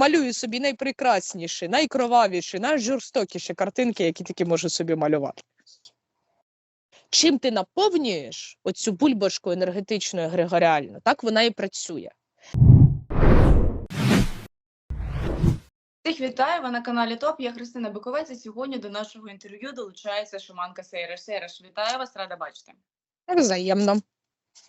малюю собі найпрекрасніші, найкровавіші, найжорстокіші картинки, які тільки можу собі малювати. Чим ти наповнюєш оцю бульбашку енергетичну егрегоріальну, так вона і працює. Всіх вітаю, ви на каналі ТОП. Я Христина Биковець. і Сьогодні до нашого інтерв'ю долучається Шиманка Сейреш. Сейреш, вітаю вас, рада бачити. Взаємно.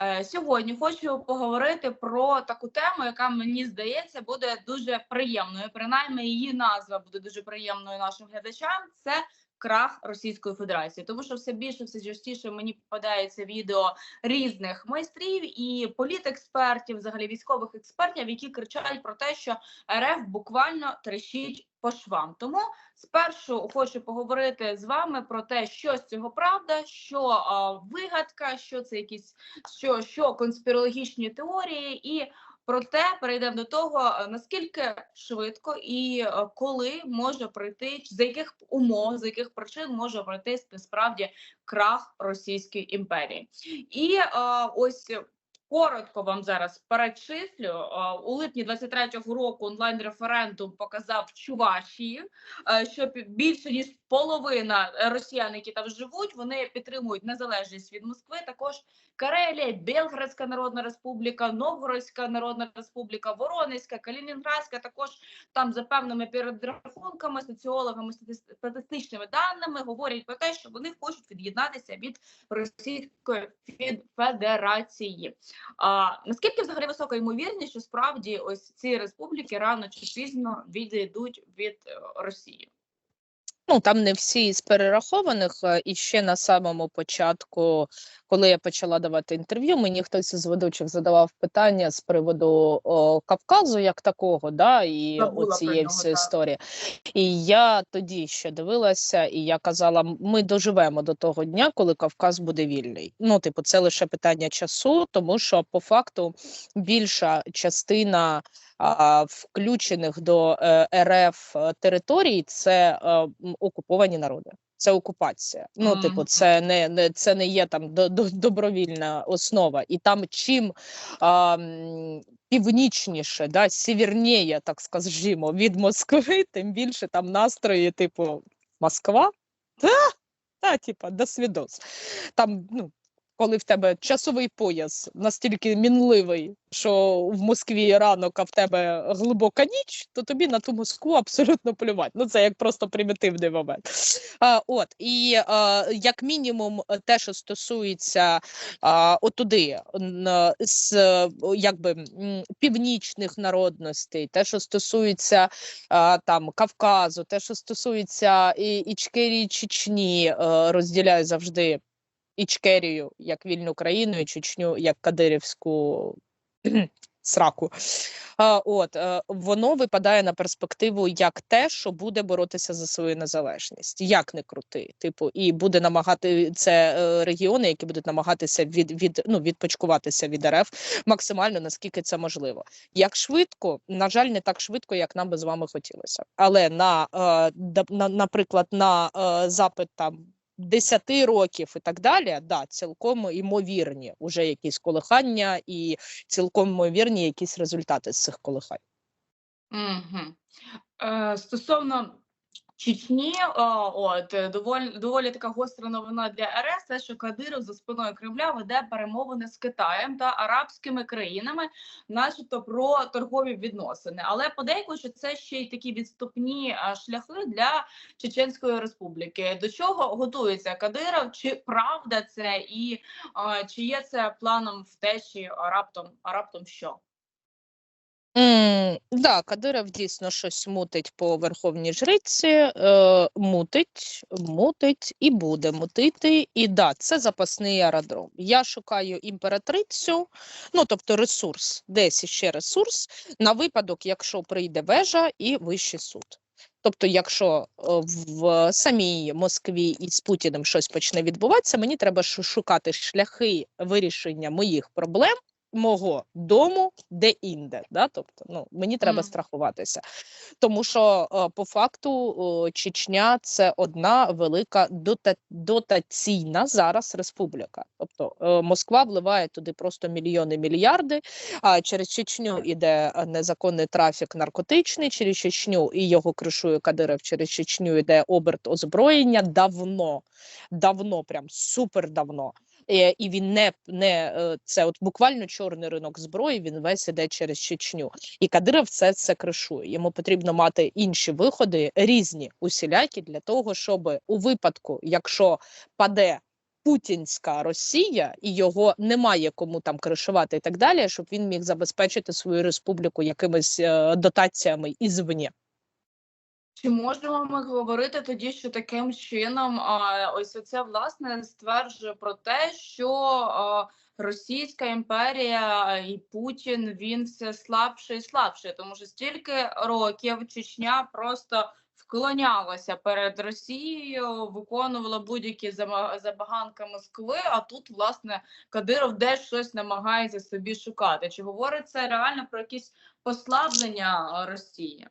Е, Сьогодні хочу поговорити про таку тему, яка мені здається буде дуже приємною. Принаймні, її назва буде дуже приємною нашим глядачам. Це крах Російської Федерації, тому що все більше, все частіше мені попадається відео різних майстрів і політекспертів, взагалі військових експертів, які кричать про те, що РФ буквально трещить по швам. Тому спершу хочу поговорити з вами про те, що з цього правда, що а, вигадка, що це якісь що, що конспірологічні теорії, і проте перейдемо до того, наскільки швидко і коли може прийти, за яких умов, за яких причин може пройти насправді крах Російської імперії. І е, ось коротко вам зараз перечислю. Е, У липні 23-го року онлайн референдум показав в Чувашії, е, що більше ніж половина росіян, які там живуть, вони підтримують незалежність від Москви. Також Карелія, Белградська Народна Республіка, Новгородська Народна Республіка, Воронезька, Калінінградська. Також там за певними підрахунками, соціологами, стати- статистичними даними говорять про те, що вони хочуть від'єднатися від Російської Фед- Федерації. А наскільки взагалі висока ймовірність, що справді ось ці республіки рано чи пізно відійдуть від е, Росії? Ну там не всі з перерахованих. е, І ще на самому початку, коли я почала давати інтерв'ю, мені хтось із ведучих задавав питання з приводу о, Кавказу як такого, да, і оцієї всієї історії. І я тоді ще дивилася, і я казала: ми доживемо до того дня, коли Кавказ буде вільний. Ну, типу, це лише питання часу, тому що по факту більша частина включених до е, РФ е, територій це окуповані народи. Це окупація. Ну, типу, це не, не це не є там до, до, добровільна основа. І там чим а, північніше, да, сіверніє, так скажімо, від Москви, тим більше там настрої, типу, Москва. Та, та типу, до свідос. Там, ну, коли в тебе часовий пояс настільки мінливий, що в Москві ранок, а в тебе глибока ніч, то тобі на ту Москву абсолютно плювати. Ну це як просто примітивний момент. А, от і а, як мінімум, те, що стосується а, отуди, з якби північних народностей, те, що стосується а, там Кавказу, те, що стосується і Ічкерії, Чечні, е, розділяю завжди Ічкерію як вільну країну і Чечню як Кадирівську сраку. От е, воно випадає на перспективу як те, що буде боротися за свою незалежність, як не крути. Типу, і буде намагати це е, регіони, які будуть намагатися від, від ну відпочкуватися від РФ максимально наскільки це можливо. Як швидко, на жаль, не так швидко, як нам би з вами хотілося. Але на, е, на наприклад, на запит там. 10 років і так далі, да, цілком імовірні уже якісь колихання і цілком імовірні якісь результати з цих колихань. Угу. Е, стосовно Чечні, от доволі доволі така гостра новина для РС, те, що Кадиров за спиною Кремля веде перемовини з Китаєм та арабськими країнами, начебто про торгові відносини. Але подейкують, що це ще й такі відступні шляхи для Чеченської республіки. До чого готується Кадиров? Чи правда це і чи є це планом втечі а раптом, а раптом що? Да, Кадиров дійсно щось мутить по верховній жриці, е, мутить, мутить і буде мутити. І да, це запасний аеродром. Я шукаю імператрицю, ну тобто ресурс, десь іще ресурс, на випадок, якщо прийде вежа і вищий суд. Тобто, якщо е, в самій Москві і з Путіним щось почне відбуватися, мені треба шукати шляхи вирішення моїх проблем мого дому де-інде. Да? Тобто, ну, мені треба Мгм. страхуватися. Тому що е, по факту Чечня це одна велика дота- дотаційна зараз республіка. Тобто е, Москва вливає туди просто мільйони мільярди. А через Чечню іде незаконний трафік наркотичний, через Чечню і його кришує Кадиров, через Чечню йде оберт озброєння давно, давно, прям супер давно. Е, І він не, не е, це от буквально чорний ринок зброї. Він весь іде через Чечню. І Кадиров це, це кришує. Йому потрібно мати інші виходи, різні усілякі для того, щоб у випадку, якщо паде путінська Росія і його немає кому там кришувати і так далі, щоб він міг забезпечити свою республіку якимись е, дотаціями ізвні. Чи можемо ми говорити тоді, що таким чином а, ось оце власне стверджує про те, що а, Російська імперія і Путін він все слабше і слабше, тому що стільки років Чечня просто вклонялася перед Росією, виконувала будь-які забаганки Москви. А тут власне Кадиров десь щось намагається собі шукати. Чи говорить це реально про якісь послаблення Росії?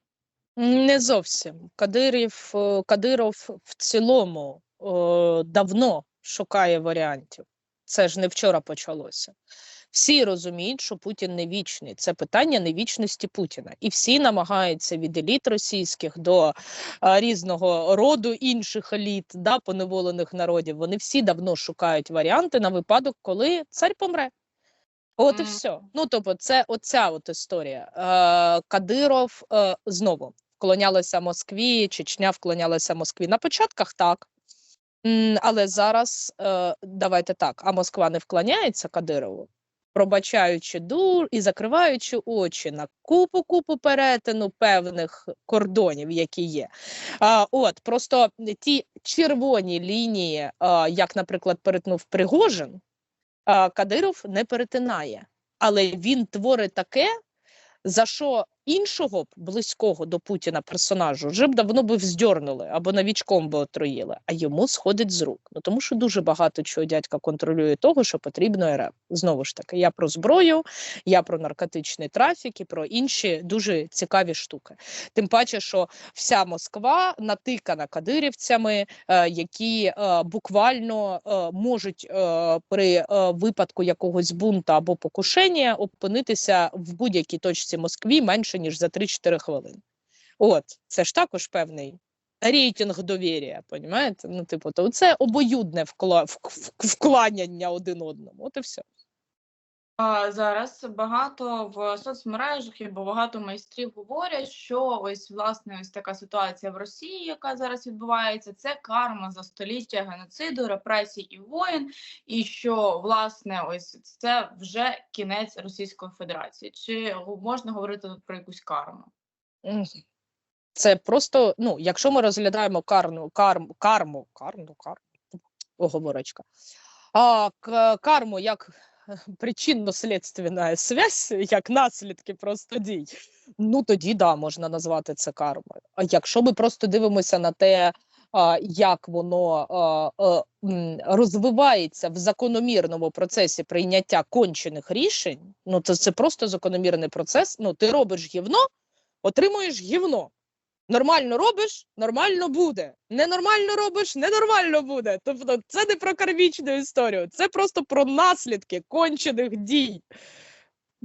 Не зовсім. Кадирів, е, Кадиров в цілому е, давно шукає варіантів. Це ж не вчора почалося. Всі розуміють, що Путін не вічний. Це питання невічності Путіна. І всі намагаються від еліт російських до е, різного роду інших еліт, да, поневолених народів. Вони всі давно шукають варіанти на випадок, коли цар помре. От і все. Ну тобто, це оця от історія. Е, Кадиров е, знову вклонялися Москві, Чечня вклонялася Москві. На початках так. Але зараз е, давайте так: а Москва не вклоняється Кадирову, пробачаючи дур і закриваючи очі на купу купу перетину певних кордонів, які є. А, от просто ті червоні лінії, а, як, наприклад, перетнув Пригожин, Кадиров не перетинає, але він творить таке, за що іншого близького до Путіна персонажу вже б давно би вздьорнули або навічком би отруїли, а йому сходить з рук. Ну тому що дуже багато чого дядька контролює того, що потрібно РФ. Знову ж таки, я про зброю, я про наркотичний трафік і про інші дуже цікаві штуки. Тим паче, що вся Москва натикана кадирівцями, е, які е, буквально е, можуть при випадку якогось бунту або покушення опинитися в будь-якій точці Москві менше ніж за 3-4 хвилини. От це ж також певний. Рейтинг довір'я, понімаєте? Ну, типу, то це обоюдне вкла... вк- вк- вкланяння один одному. От і все. Зараз багато в соцмережах і багато майстрів говорять, що ось власне ось така ситуація в Росії, яка зараз відбувається, це карма за століття геноциду, репресій і воїн, і що власне ось це вже кінець Російської Федерації. Чи можна говорити про якусь карму? Це просто, ну, якщо ми розглядаємо карну, карм, карму, карму, карму, оговорочка, а, карму як причинно-слідственна связь, як наслідки просто дій, ну тоді да, можна назвати це кармою. А якщо ми просто дивимося на те, як воно розвивається в закономірному процесі прийняття кончених рішень, ну то це просто закономірний процес. Ну, ти робиш гівно, отримуєш гівно. Нормально робиш, нормально буде. Ненормально робиш, ненормально буде. Тобто, це не про кармічну історію, це просто про наслідки кончених дій.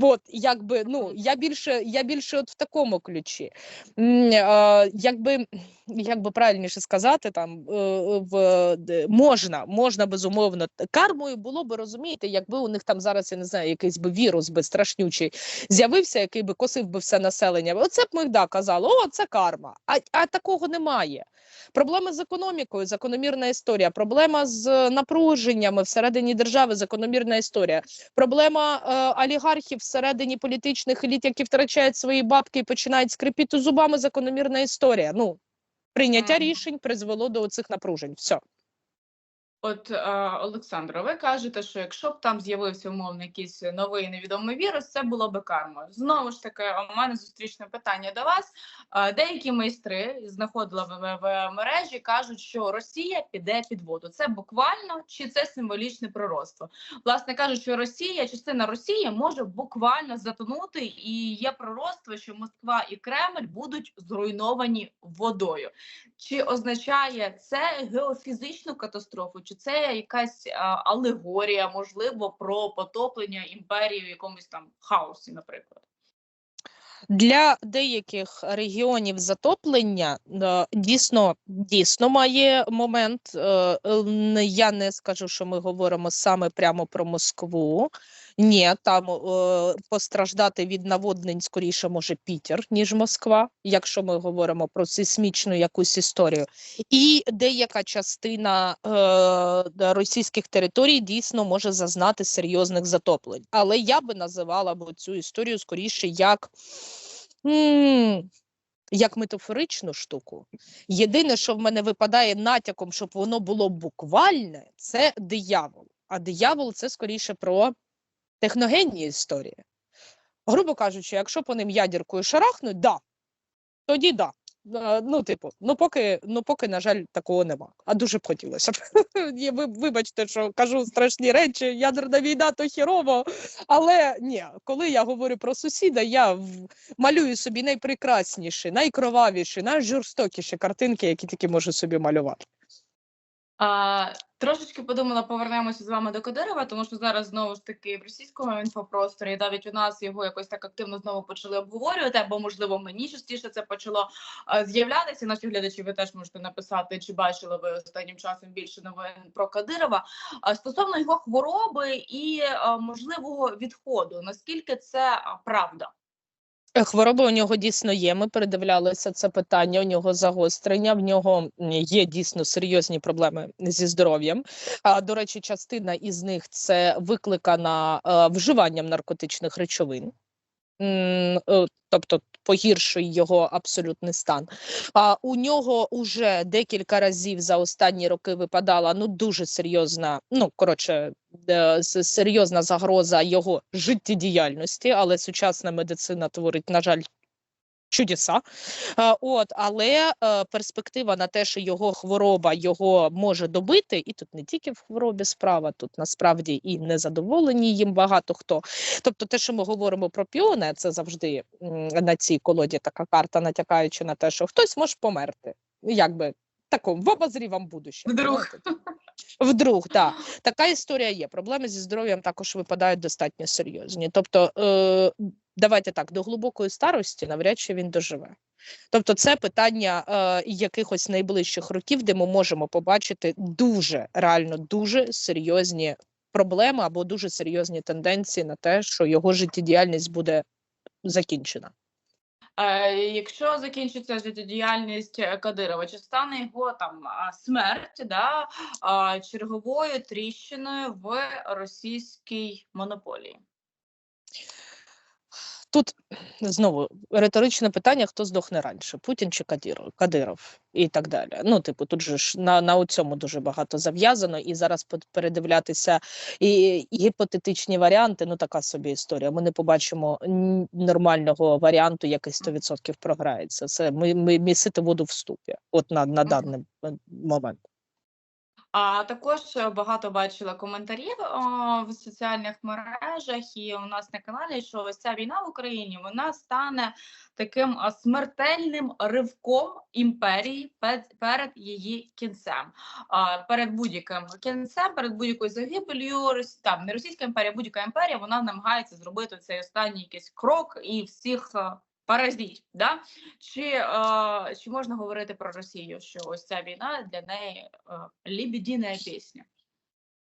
От, якби, ну, я більше, я більше от в такому ключі. Е, якби, правильніше сказати, там е, в, можна, можна безумовно. Кармою було би розумієте, якби у них там зараз, я не знаю, якийсь би вірус би страшнючий з'явився, який би косив би все населення. Оце б ми да, казали, о, це карма. А, а такого немає. Проблеми з економікою, закономірна історія. Проблема з напруженнями всередині держави, закономірна історія. Проблема е, олігархів всередині політичних еліт, які втрачають свої бабки і починають скрипіти зубами, закономірна історія. Ну, прийняття рішень призвело до цих напружень. Все. От е, Олександро, ви кажете, що якщо б там з'явився умовно якийсь новий невідомий вірус, це було би кармою. Знову ж таки, у мене зустрічне питання до вас. Е, деякі майстри знаходила в, в, в мережі, кажуть, що Росія піде під воду. Це буквально чи це символічне пророцтво? Власне кажуть, що Росія, частина Росії може буквально затонути, і є пророцтво, що Москва і Кремль будуть зруйновані водою. Чи означає це геофізичну катастрофу, чи це якась алегорія, можливо, про потоплення імперії в якомусь там хаосі, наприклад? Для деяких регіонів затоплення е, дійсно дійсно має момент. е, е, Я не скажу, що ми говоримо саме прямо про Москву. Ні, там е, постраждати від наводнень скоріше може Пітер, ніж Москва, якщо ми говоримо про сейсмічну якусь історію. І деяка частина е, російських територій дійсно може зазнати серйозних затоплень. Але я би називала б цю історію скоріше як. м, Як метафоричну штуку. Єдине, що в мене випадає натяком, щоб воно було буквальне, це диявол. А диявол це скоріше про техногенні історії. Грубо кажучи, якщо по ним ядеркою шарахнуть, да, тоді да. Е, Ну, типу, ну поки, ну поки, на жаль, такого нема. А дуже б хотілося б. Ви, вибачте, що кажу страшні речі, ядерна війна то хірово. Але ні, коли я говорю про сусіда, я малюю собі найпрекрасніші, найкровавіші, найжорстокіші картинки, які тільки можу собі малювати. А, трошечки подумала, повернемося з вами до Кадирова, тому що зараз знову ж таки в російському інфопросторі навіть у нас його якось так активно знову почали обговорювати, або можливо мені частіше це почало з'являтися. Наші глядачі, ви теж можете написати, чи бачили ви останнім часом більше новин про Кадирова. А, стосовно його хвороби і а, можливого відходу, наскільки це правда? Е, Хвороба у нього дійсно є. Ми передивлялися це питання. У нього загострення. В нього є дійсно серйозні проблеми зі здоров'ям. А до речі, частина із них це викликана е, вживанням наркотичних речовин. Е, Тобто погіршує його абсолютний стан. А у нього уже декілька разів за останні роки випадала ну дуже серйозна, ну коротше, серйозна загроза його життєдіяльності, але сучасна медицина творить, на жаль, чудеса. Е, От, але е, перспектива на те, що його хвороба його може добити, і тут не тільки в хворобі справа, тут насправді і незадоволені їм багато хто. Тобто, те, що ми говоримо про піони, це завжди на цій колоді така карта, натякаючи на те, що хтось може померти. Якби такому в обозрівам будущем. Вдруг. Вдруг, так. Така історія є. Проблеми зі здоров'ям також випадають достатньо серйозні. Тобто, е, давайте так, до глибокої старості навряд чи він доживе. Тобто, це питання е, якихось найближчих років, де ми можемо побачити дуже реально дуже серйозні проблеми або дуже серйозні тенденції на те, що його життєдіяльність буде закінчена. Е, Якщо закінчиться життєдіяльність е, Кадирова, чи стане його там смерть да, черговою тріщиною в російській монополії? Тут знову риторичне питання: хто здохне раніше: Путін чи Кадиров, Кадиров і так далі. Ну, типу, тут же ж на, на цьому дуже багато зав'язано, і зараз передивлятися і, і гіпотетичні варіанти. Ну, така собі історія. Ми не побачимо нормального варіанту, який 100% програється. Це ми, ми місити воду в ступі, от на, на даний момент. А також багато бачила коментарів о, в соціальних мережах і у нас на каналі, що ось ця війна в Україні вона стане таким смертельним ривком імперії пед- перед її кінцем. А, перед будь-яким кінцем, перед будь-якою загибелью там не російська імперія, будь-яка імперія, вона намагається зробити цей останній якийсь крок і всіх. Паразіть, да? чи, е, чи можна говорити про Росію, що ось ця війна для неї е, лебедіна пісня?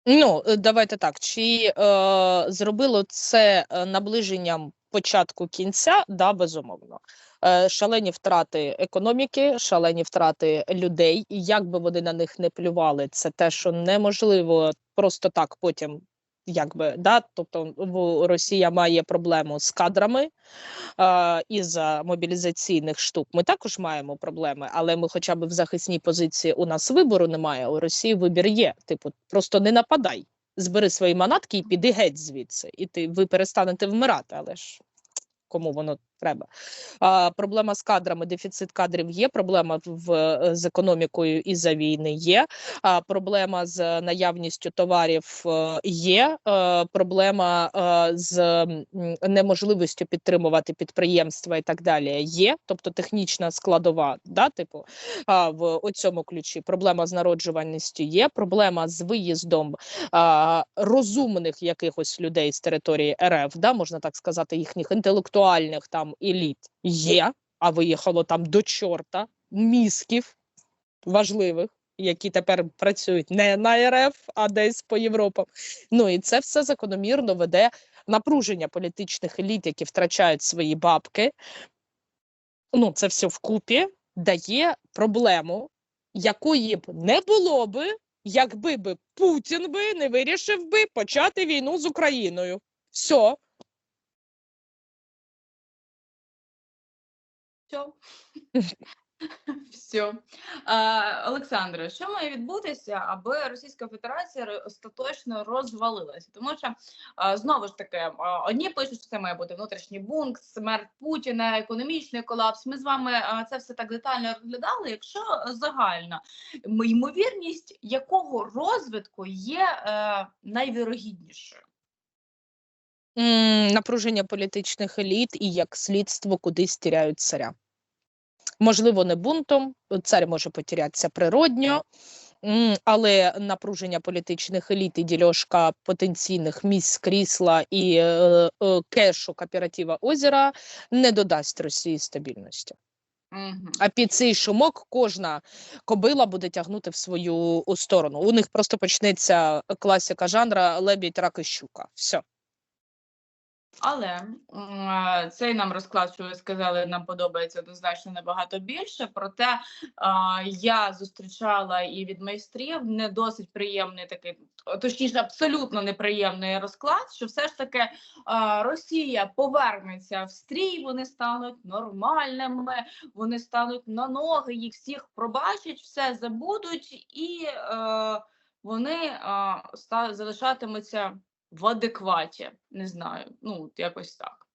Ну, е, давайте так. Чи е, зробило це е, наближенням початку кінця? Да, безумовно. Е, шалені втрати економіки, шалені втрати людей, і як би вони на них не плювали, це те, що неможливо просто так потім Якби да, тобто в Росія має проблему з кадрами е, із-за мобілізаційних штук. Ми також маємо проблеми, але ми, хоча б в захисній позиції, у нас вибору немає. У Росії вибір є. Типу, просто не нападай, збери свої манатки і піди геть звідси. І ти ви перестанете вмирати, але ж кому воно треба. А, проблема з кадрами, дефіцит кадрів є. Проблема в, в з економікою із-за війни є. А, проблема з наявністю товарів е, є. Е, проблема е, з неможливістю підтримувати підприємства і так далі є. Тобто технічна складова, да, типу, а, в цьому ключі. Проблема з народжуваністю є. Проблема з виїздом а, розумних якихось людей з території РФ, да, можна так сказати, їхніх інтелектуальних там еліт є, а виїхало там до чорта мізків важливих, які тепер працюють не на РФ, а десь по Європам. Ну і це все закономірно веде напруження політичних еліт, які втрачають свої бабки. Ну, це все вкупі дає проблему, якої б не було би, якби би Путін би не вирішив би почати війну з Україною. Все. Все. Все. Олександре, що має відбутися, аби Російська Федерація остаточно розвалилася? Тому що знову ж таки, одні пишуть, що це має бути внутрішній бункт, смерть Путіна, економічний колапс. Ми з вами це все так детально розглядали. Якщо загально ймовірність якого розвитку є е, найвірогіднішою? Напруження політичних еліт і як слідство кудись тіряють царя. Можливо, не бунтом, цар може потерятися природньо, але напруження політичних еліт і дільошка потенційних місць крісла і е, е, кешу кооператива озера не додасть Росії стабільності. Угу. А під цей шумок кожна кобила буде тягнути в свою сторону. У них просто почнеться класика жанра лебідь, рак і щука. Все. Але цей нам розклад, що ви сказали, нам подобається однозначно набагато більше. Проте я зустрічала і від майстрів не досить приємний такий, точніше, абсолютно неприємний розклад, що все ж таки Росія повернеться в стрій, вони стануть нормальними, вони стануть на ноги, їх всіх пробачать, все забудуть, і е, вони залишатимуться в адекваті. Не знаю, ну якось так.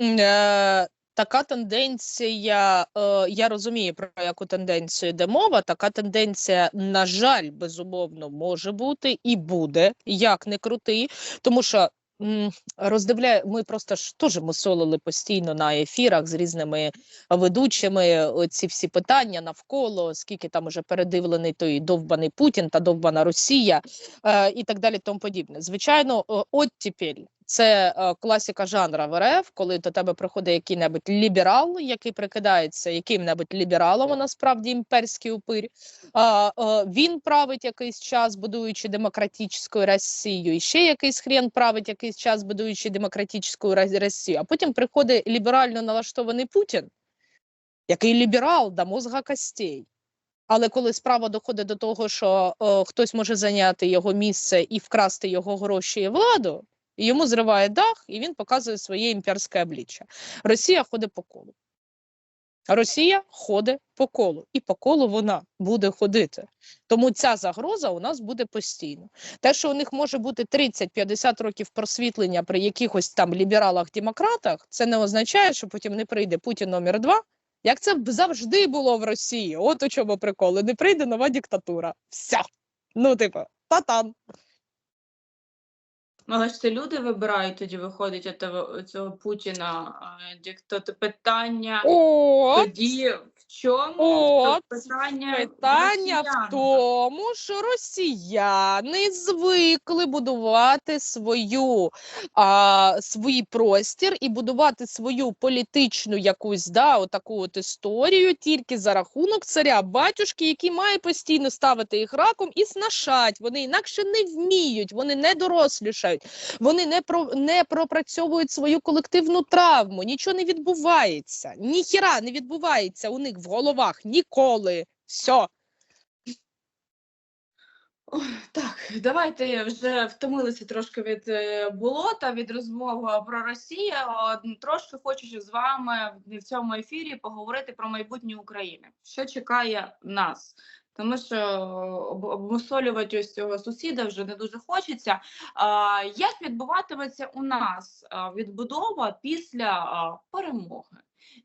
Е, така тенденція, е, я розумію, про яку тенденцію йде мова. Така тенденція, на жаль, безумовно, може бути і буде, як не крути, тому що. М, Роздивляє, ми просто ж теж мусолили постійно на ефірах з різними ведучими ці всі питання навколо, скільки там уже передивлений той довбаний Путін та довбана Росія е, і так далі, тому подібне. Звичайно, от оттепель це е, класика жанра в РФ, коли до тебе приходить який-небудь ліберал, який прикидається яким-небудь лібералом, а насправді імперський упир. А, е, він править якийсь час, будуючи демократичну Росію, і ще якийсь хрен править якийсь час, будуючи демократичну Росію. А потім приходить ліберально налаштований Путін, який ліберал до мозга костей. Але коли справа доходить до того, що е, хтось може зайняти його місце і вкрасти його гроші і владу, і йому зриває дах, і він показує своє імперське обличчя. Росія ходить по колу. Росія ходить по колу, і по колу вона буде ходити. Тому ця загроза у нас буде постійно. Те, що у них може бути 30-50 років просвітлення при якихось там лібералах-демократах, це не означає, що потім не прийде Путін номер два. Як це завжди було в Росії? От у чому приколи. Не прийде нова диктатура. Все. Ну, типу, та-там. Але ж це люди вибирають, тоді виходить от того- цього Путіна. а, то питання О! тоді чому От, питання, Питання в тому, що росіяни звикли будувати свою а, свій простір і будувати свою політичну якусь да, отаку от історію тільки за рахунок царя батюшки, який має постійно ставити їх раком і снашать. Вони інакше не вміють, вони не дорослішають, вони не про не пропрацьовують свою колективну травму. Нічого не відбувається, ніхіра не відбувається у них в головах ніколи. Все. Так, давайте вже втомилися трошки від е, болота, від розмови про Росію. Трошки хочу з вами в цьому ефірі поговорити про майбутнє України. Що чекає нас? Тому що об- обмусолювати ось цього сусіда вже не дуже хочеться. Як відбуватиметься у нас відбудова після перемоги?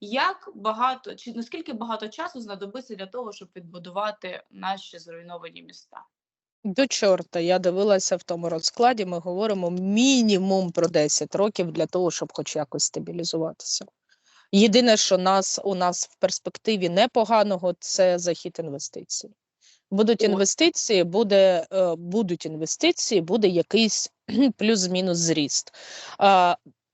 Як багато чи наскільки багато часу знадобиться для того, щоб відбудувати наші зруйновані міста? До чорта, я дивилася в тому розкладі. Ми говоримо мінімум про 10 років для того, щоб хоч якось стабілізуватися. Єдине, що нас у нас в перспективі непоганого, це захід інвестицій. Будуть інвестиції, буде, е, будуть інвестиції, буде якийсь плюс-мінус зріст.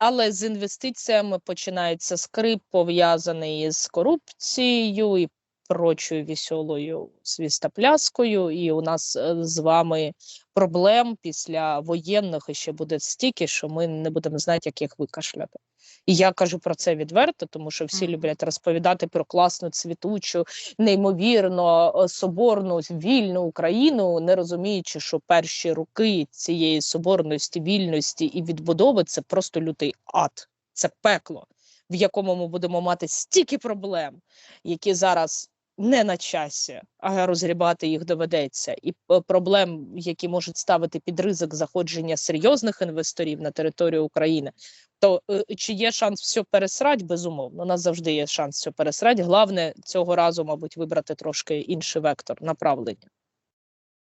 Але з інвестиціями починається скрип, пов'язаний з корупцією і прочою веселою свістопляскою. І у нас е, з вами проблем після воєнних ще буде стільки, що ми не будемо знати, як їх викашляти. І я кажу про це відверто, тому що всі люблять розповідати про класну цвітучу, неймовірно е, соборну вільну Україну, не розуміючи, що перші роки цієї соборності, вільності і відбудови це просто лютий ад, це пекло, в якому ми будемо мати стільки проблем, які зараз не на часі, а розгрібати їх доведеться, і е, проблем, які можуть ставити під ризик заходження серйозних інвесторів на територію України. То е, чи є шанс все пересрать? Безумовно, у нас завжди є шанс все пересрать. Головне цього разу, мабуть, вибрати трошки інший вектор направлення.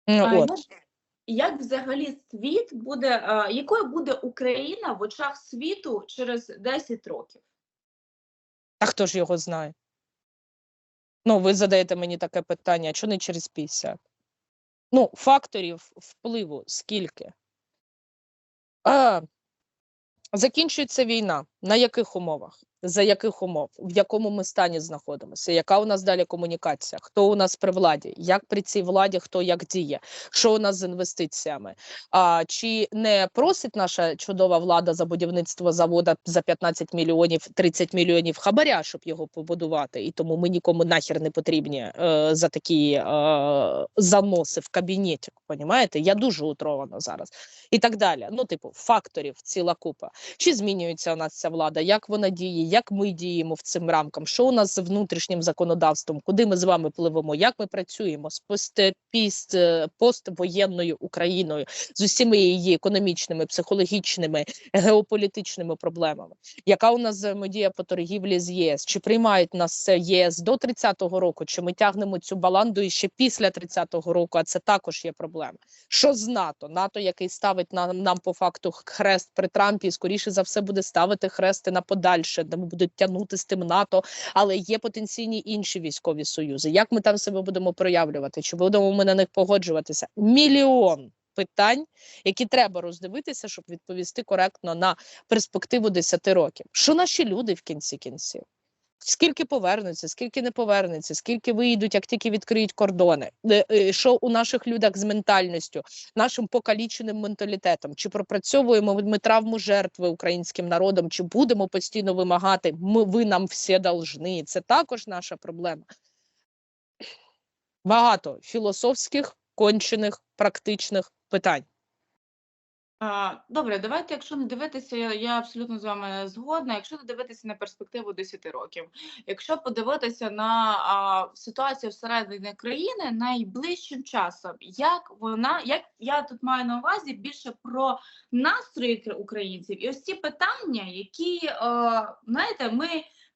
Ну, А от. як, як взагалі світ буде, а, якою буде Україна в очах світу через 10 років? А хто ж його знає? Ну, ви задаєте мені таке питання, що не через 50? Ну, факторів впливу скільки? А, закінчується війна. На яких умовах? За яких умов? В якому ми стані знаходимося? Яка у нас далі комунікація? Хто у нас при владі? Як при цій владі хто як діє? Що у нас з інвестиціями? А, чи не просить наша чудова влада за будівництво завода за 15 мільйонів 30 мільйонів хабаря, щоб його побудувати? І тому ми нікому нахер не потрібні е, за такі е, заноси в кабінеті. Понімаєте? Я дуже утрована зараз. І так далі. Ну, типу, факторів ціла купа. Чи змінюється у нас ця влада? Як вона діє? Як ми діємо в цим рамкам? Що у нас з внутрішнім законодавством? Куди ми з вами пливемо? Як ми працюємо з е, поствоєнною Україною з усіма її економічними, психологічними, геополітичними проблемами? Яка у нас взаємодія по торгівлі з ЄС? Чи приймають нас ЄС до 30-го року? Чи ми тягнемо цю баланду і ще після 30-го року? А це також є проблема. Що з НАТО? НАТО, який ставить нам, нам по факту хрест при Трампі, скоріше за все буде ставити хрести на подальше, ми будуть тягнути з тим НАТО, але є потенційні інші військові союзи. Як ми там себе будемо проявлювати? Чи будемо ми на них погоджуватися? Мільйон питань, які треба роздивитися, щоб відповісти коректно на перспективу 10 років. Що наші люди в кінці кінців? Скільки повернуться, скільки не повернуться, скільки виїдуть, як тільки відкриють кордони, Е, е, що у наших людях з ментальністю, нашим покаліченим менталітетом, чи пропрацьовуємо ми травму жертви українським народом, чи будемо постійно вимагати, ми ви нам всі должны. Це також наша проблема. Багато філософських, кончених, практичних питань. Добре, давайте, якщо не дивитися, я, абсолютно з вами згодна. Якщо не дивитися на перспективу 10 років, якщо подивитися на ситуацію всередині країни найближчим часом, як вона, як я тут маю на увазі більше про настрої кра- українців, і ось ці питання, які е, знаєте, ми.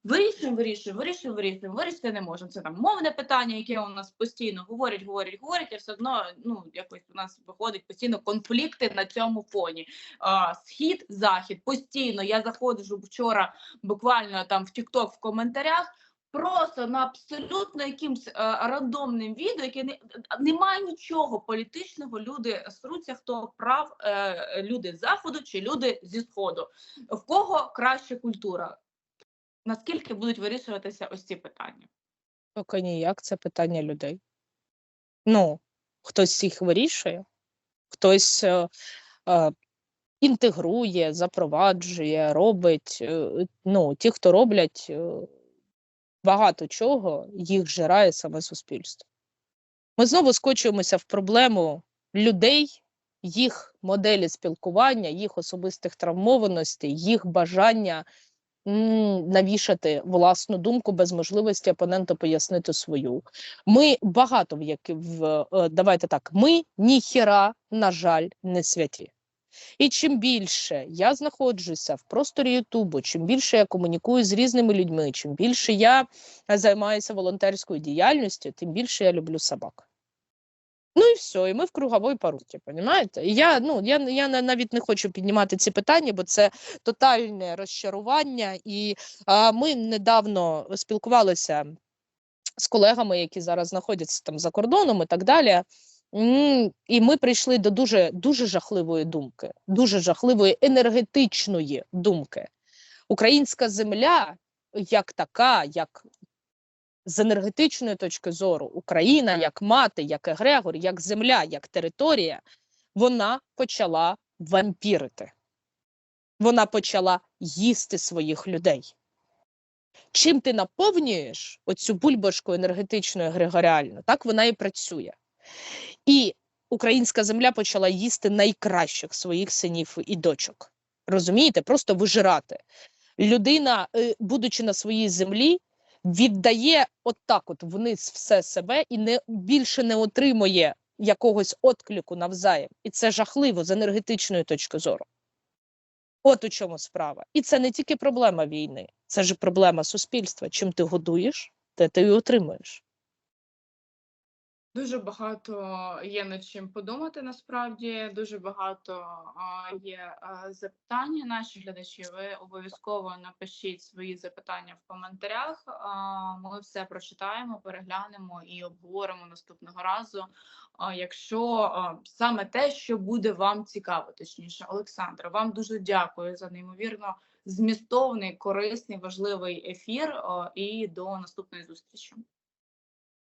Вирішуємо, вирішуємо, вирішуємо, вирішуємо, вирішити не можемо. Це там мовне питання, яке у нас постійно говорять, говорять, говорять, а все одно ну якось у нас виходить постійно конфлікти на цьому фоні. А, схід, захід постійно. Я заходжу вчора буквально там в TikTok в коментарях. Просто на абсолютно якимсь е, рандомним відео, яке не немає нічого політичного. Люди сруться, хто прав е, люди з заходу чи люди зі сходу. В кого краща культура? Наскільки будуть вирішуватися ось ці питання? Поки ніяк, це питання людей. Ну, хтось їх вирішує, хтось е, е, інтегрує, запроваджує, робить. е, Ну, ті, хто роблять е, багато чого, їх жирає саме суспільство. Ми знову скочуємося в проблему людей, їх моделі спілкування, їх особистих травмованостей, їх бажання навішати власну думку без можливості опоненту пояснити свою. Ми багато в які в е, давайте так. Ми ніхіра, на жаль, не святі. І чим більше я знаходжуся в просторі Ютубу, чим більше я комунікую з різними людьми, чим більше я займаюся волонтерською діяльністю, тим більше я люблю собак. Ну і все, і ми в круговій поруті, розумієте? І я, ну, я, я навіть не хочу піднімати ці питання, бо це тотальне розчарування. І а, ми недавно спілкувалися з колегами, які зараз знаходяться там за кордоном і так далі. І ми прийшли до дуже дуже жахливої думки, дуже жахливої енергетичної думки. Українська земля, як така, як з енергетичної точки зору, Україна як мати, як егрегор, як земля, як територія, вона почала вампірити. Вона почала їсти своїх людей. Чим ти наповнюєш оцю бульбашку енергетичну егрегоріальну, так вона і працює. І українська земля почала їсти найкращих своїх синів і дочок. Розумієте, просто вижирати. Людина, е, будучи на своїй землі, віддає отак от вниз все себе і не більше не отримує якогось отклику навзаєм. І це жахливо з енергетичної точки зору. От у чому справа. І це не тільки проблема війни, це ж проблема суспільства. Чим ти годуєш, те ти і отримуєш. Дуже багато є над чим подумати. Насправді дуже багато є запитання. Наші глядачі. Ви обов'язково напишіть свої запитання в коментарях. Ми все прочитаємо, переглянемо і обговоримо наступного разу. Якщо саме те, що буде вам цікаво, точніше, Олександра, вам дуже дякую за неймовірно змістовний, корисний, важливий ефір. І до наступної зустрічі.